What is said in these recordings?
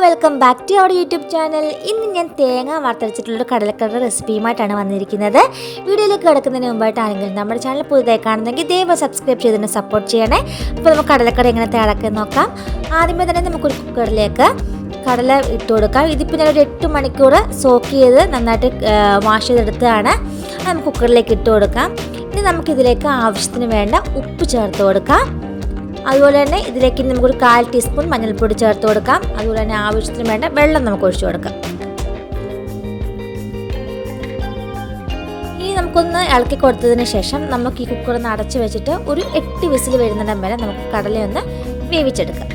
Welcome back to our YouTube channel. ഇന്ന് ഞാൻ തേങ്ങ വറുത്തരച്ചിട്ടുള്ളൊരു കടലക്കറി റെസിപ്പിയുമായിട്ടാണ് വന്നിരിക്കുന്നത്. വീഡിയോയിലേക്ക് കിടക്കുന്നതിന് മുമ്പായിട്ടാണെങ്കിൽ നമ്മുടെ ചാനൽ പുതുതായി കാണുന്നെങ്കിൽ ദയവായി സബ്സ്ക്രൈബ് ചെയ്തതിന് സപ്പോർട്ട് ചെയ്യണേ. അപ്പോൾ നമുക്ക് കടലക്കറി എങ്ങനെ തയ്യാറാക്കാൻ നോക്കാം. ആദ്യമേ തന്നെ നമുക്കൊരു കുക്കറിലേക്ക് കടല ഇട്ട് കൊടുക്കാം. ഇതിപ്പോൾ ഞാൻ ഒരു എട്ട് മണിക്കൂർ സോക്ക് ചെയ്ത് നന്നായിട്ട് വാഷ് ചെയ്തെടുത്തതാണ്. നമുക്ക് കുക്കറിലേക്ക് ഇട്ട് കൊടുക്കാം. ഇനി നമുക്കിതിലേക്ക് ആവശ്യത്തിന് വേണ്ട ഉപ്പ് ചേർത്ത് കൊടുക്കാം. അതുപോലെ തന്നെ ഇതിലേക്ക് നമുക്കൊരു കാൽ ടീസ്പൂൺ മഞ്ഞൾപ്പൊടി ചേർത്ത് കൊടുക്കാം. അതുപോലെ തന്നെ ആവശ്യത്തിന് വേണ്ട വെള്ളം നമുക്ക് ഒഴിച്ചു കൊടുക്കാം. ഇനി നമുക്കൊന്ന് ഇളക്കി കൊടുത്തതിന് ശേഷം നമുക്ക് ഈ കുക്കറൊന്ന് അടച്ചു വെച്ചിട്ട് ഒരു എട്ട് വിസിൽ വരുന്നിടം വരെ നമുക്ക് കടലയൊന്ന് വേവിച്ചെടുക്കാം.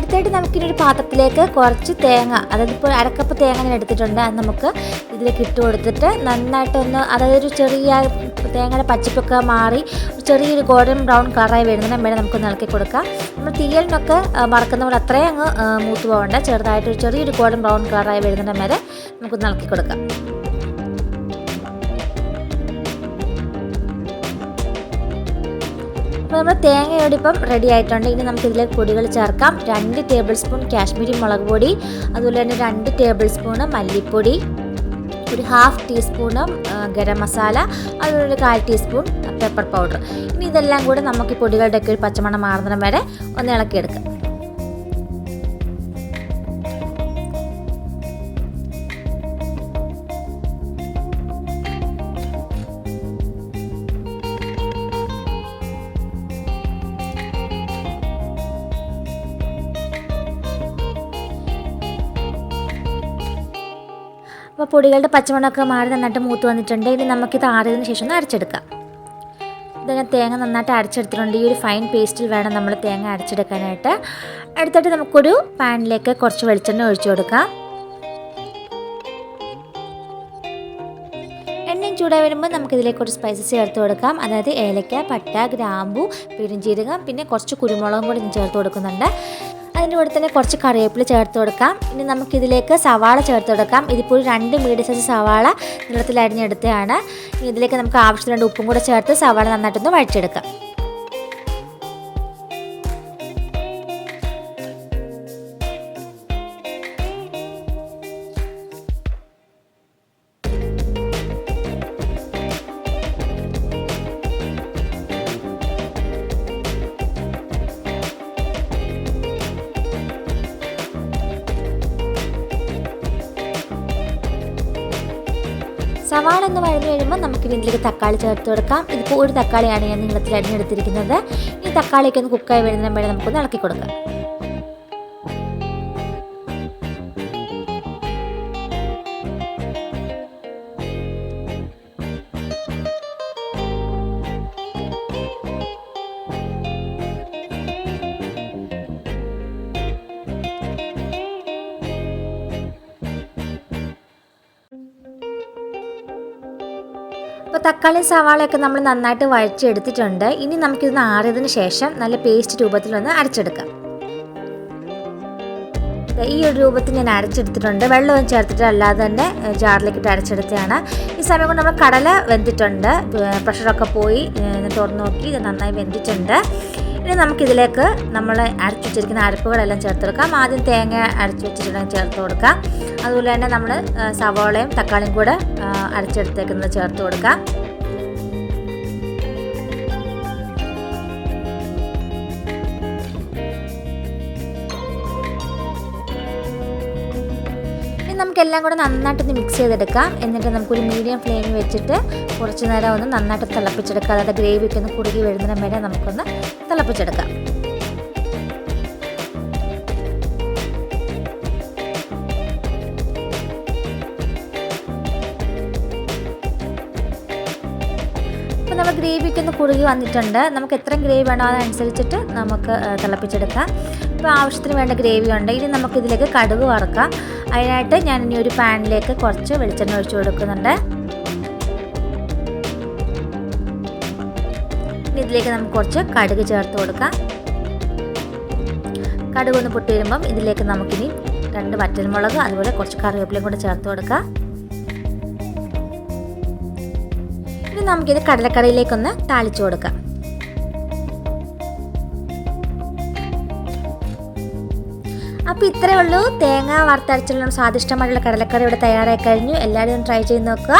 അടുത്തായിട്ട് നമുക്കിനി ഒരു പാത്രത്തിലേക്ക് കുറച്ച് തേങ്ങ അതായത് ഇപ്പോൾ അരക്കപ്പ് തേങ്ങ ഞാൻ എടുത്തിട്ടുണ്ട് അത് നമുക്ക് ഇതിലേക്ക് ഇട്ട് കൊടുത്തിട്ട് നന്നായിട്ടൊന്ന് അതായത് ഒരു ചെറിയ തേങ്ങയുടെ പച്ചപ്പൊക്കെ മാറി ചെറിയൊരു ഗോൾഡൻ ബ്രൗൺ കളറായി വരുന്നതിന് വേണ്ടി നമുക്ക് ഇളക്കി കൊടുക്കാം. നമ്മൾ തീയലിനൊക്കെ മറക്കുന്ന പോലെ അത്രയും അങ്ങ് മൂത്ത് പോകണ്ട. ചെറുതായിട്ട് ചെറിയൊരു ഗോൾഡൻ ബ്രൗൺ കളറായി വരുന്നതിന് വരെ നമുക്ക് ഇളക്കി കൊടുക്കാം. അപ്പോൾ നമ്മൾ തേങ്ങയോട് ഇപ്പം റെഡി ആയിട്ടുണ്ട്. ഇനി നമുക്ക് ഇതിലേക്ക് പൊടികൾ ചേർക്കാം. രണ്ട് ടേബിൾ സ്പൂൺ കാശ്മീരി മുളക് പൊടി അതുപോലെ തന്നെ രണ്ട് ടേബിൾ സ്പൂണ് മല്ലിപ്പൊടി ഒരു ഹാഫ് ടീസ്പൂണ് ഗരം മസാല അതുപോലെ ഒരു കാൽ ടീസ്പൂൺ പെപ്പർ പൗഡർ ഇനി ഇതെല്ലാം കൂടെ നമുക്ക് പൊടികളുടെയൊക്കെ ഒരു പച്ചമണം മാറുന്നിടം വരെ ഒന്ന് ഇളക്കിയെടുക്കാം. അപ്പോൾ പൊടികളുടെ പച്ചമണമൊക്കെ മാറി നന്നായിട്ട് മൂത്ത് വന്നിട്ടുണ്ട്. ഇനി നമുക്കിത് ആറിയതിന് ശേഷം ഒന്ന് അരച്ചെടുക്കാം. ഇതിനെ തേങ്ങ നന്നായിട്ട് അരച്ചെടുത്തിട്ടുണ്ട്. ഈ ഒരു ഫൈൻ പേസ്റ്റിൽ വേണം നമ്മൾ തേങ്ങ അരച്ചെടുക്കാനായിട്ട്. അടുത്തായിട്ട് നമുക്കൊരു പാനിലേക്ക് കുറച്ച് വെളിച്ചെണ്ണ ഒഴിച്ചു കൊടുക്കാം. എണ്ണയും ചൂടായി വരുമ്പോൾ നമുക്കിതിലേക്ക് ഒരു സ്പൈസസ് ചേർത്ത് കൊടുക്കാം. അതായത് ഏലക്ക പട്ട ഗ്രാമ്പു പെരുംജീരകം പിന്നെ കുറച്ച് കുരുമുളകും കൂടി ചേർത്ത് കൊടുക്കുന്നുണ്ട്. അതിന്റെ കൂടെ തന്നെ കുറച്ച് കറിവേപ്പില ചേർത്ത് കൊടുക്കാം. ഇനി നമുക്കിതിലേക്ക് സവാള ചേർത്ത് കൊടുക്കാം. ഇതിപ്പോൾ ഒരു രണ്ട് മീഡിയം സൈസ് സവാള നീളത്തിൽ അരിഞ്ഞെടുത്തതാണ്. ഇനി ഇതിലേക്ക് നമുക്ക് ആവശ്യത്തിന് രണ്ട് ഉപ്പും കൂടെ ചേർത്ത് സവാള നന്നായിട്ടൊന്ന് വഴിച്ചെടുക്കാം സവാള എന്ന് വഴഞ്ഞു കഴിയുമ്പോൾ നമുക്ക് ഇതിലേക്ക് തക്കാളി ചേർത്ത് കൊടുക്കാം. ഇതിപ്പോൾ ഒരു തക്കാളിയാണ് ഞാൻ നീളത്തിൽ അരിഞ്ഞെടുത്തിരിക്കുന്നത്. ഈ തക്കാളിയൊക്കെ ഒന്ന് കുക്കായി വരുന്നതിന് വേണ്ടി നമുക്കൊന്ന് ഇളക്കി കൊടുക്കാം. അപ്പോൾ തക്കാളിയും സവാളയൊക്കെ നമ്മൾ നന്നായിട്ട് വഴച്ചെടുത്തിട്ടുണ്ട് ഇനി നമുക്കിത് ആറിയതിന് ശേഷം നല്ല പേസ്റ്റ് രൂപത്തിൽ ഒന്ന് അരച്ചെടുക്കാം. ഈ ഒരു രൂപത്തിൽ ഞാൻ അരച്ചെടുത്തിട്ടുണ്ട്. വെള്ളവും ചേർത്തിട്ട് അല്ലാതെ തന്നെ ജാറിലേക്കിട്ട് അരച്ചെടുത്തതാണ്. ഈ സമയം കൊണ്ട് നമ്മൾ കടല വെന്തിട്ടുണ്ട്. പ്രഷറൊക്കെ പോയി തുറന്നു നോക്കി ഇത് നന്നായി വെന്തിട്ടുണ്ട്. ഇനി നമുക്കിതിലേക്ക് നമ്മൾ അരച്ചു വെച്ചിരിക്കുന്ന അരപ്പുകളെല്ലാം ചേർത്ത് കൊടുക്കാം. ആദ്യം തേങ്ങ അരച്ചു വെച്ചിട്ടുണ്ടെങ്കിൽ ചേർത്ത് കൊടുക്കാം. അതുപോലെ തന്നെ നമ്മൾ സവോളയും തക്കാളിയും കൂടെ അരച്ചെടുത്തേക്കുന്നത് ചേർത്ത് കൊടുക്കാം. നമുക്കെല്ലാം കൂടെ നന്നായിട്ടൊന്ന് മിക്സ് ചെയ്തെടുക്കാം. എന്നിട്ട് നമുക്കൊരു മീഡിയം ഫ്ലെയിമിൽ വെച്ചിട്ട് കുറച്ച് നേരം ഒന്ന് നന്നായിട്ട് തിളപ്പിച്ചെടുക്കാം. അതായത് ഗ്രേവിക്ക് ഒന്ന് കുറുകി വരുന്നതിന് വരെ നമുക്കൊന്ന് തിളപ്പിച്ചെടുക്കാം. അപ്പോൾ നമ്മൾ ഗ്രേവിക്ക് ഒന്ന് കുറുകി വന്നിട്ടുണ്ട്. നമുക്ക് എത്ര ഗ്രേവി വേണോ അതനുസരിച്ചിട്ട് നമുക്ക് തിളപ്പിച്ചെടുക്കാം. ഇപ്പോൾ ആവശ്യത്തിന് വേണ്ട ഗ്രേവി ഉണ്ട്. ഇനി നമുക്കിതിലേക്ക് കടുക് വറുക്കാം. അതിനായിട്ട് ഞാൻ ഇനി ഒരു പാനിലേക്ക് കുറച്ച് വെളിച്ചെണ്ണ ഒഴിച്ചു കൊടുക്കുന്നുണ്ട്. ഇതിലേക്ക് നമുക്ക് കുറച്ച് കടുക് ചേർത്ത് കൊടുക്കാം. കടുക് ഒന്ന് പൊട്ടി വരുമ്പം ഇതിലേക്ക് നമുക്കിനി രണ്ട് വറ്റൽമുളക് അതുപോലെ കുറച്ച് കറിവേപ്പിലയും കൂടെ ചേർത്ത് കൊടുക്കാം. ഇനി നമുക്കിത് കടലക്കറിയിലേക്കൊന്ന് താളിച്ചു കൊടുക്കാം. അപ്പോൾ ഇത്രയേ ഉള്ളൂ. തേങ്ങ വറുത്തരച്ചുള്ള സ്വാദിഷ്ടമായിട്ടുള്ള കടലക്കറി ഇവിടെ തയ്യാറായി കഴിഞ്ഞു. എല്ലാവരും ട്രൈ ചെയ്ത് നോക്കുക.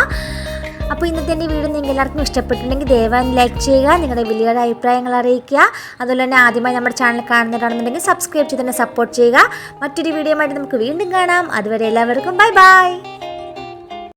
അപ്പോൾ ഇന്നത്തെ എന്റെ വീഡിയോ നിങ്ങൾക്ക് എല്ലാവർക്കും ഇഷ്ടപ്പെട്ടിട്ടുണ്ടെങ്കിൽ ദയവായി ലൈക്ക് ചെയ്യുക നിങ്ങളുടെ വലിയൊരു അഭിപ്രായങ്ങൾ അറിയിക്കുക. അതുപോലെ തന്നെ ആദ്യമായി നമ്മുടെ ചാനൽ കാണുന്നവരാണെന്നുണ്ടെങ്കിൽ സബ്സ്ക്രൈബ് ചെയ്ത് തന്നെ സപ്പോർട്ട് ചെയ്യുക. മറ്റൊരു വീഡിയോ നമുക്ക് വീണ്ടും കാണാം. അതുവരെ എല്ലാവർക്കും ബൈ ബൈ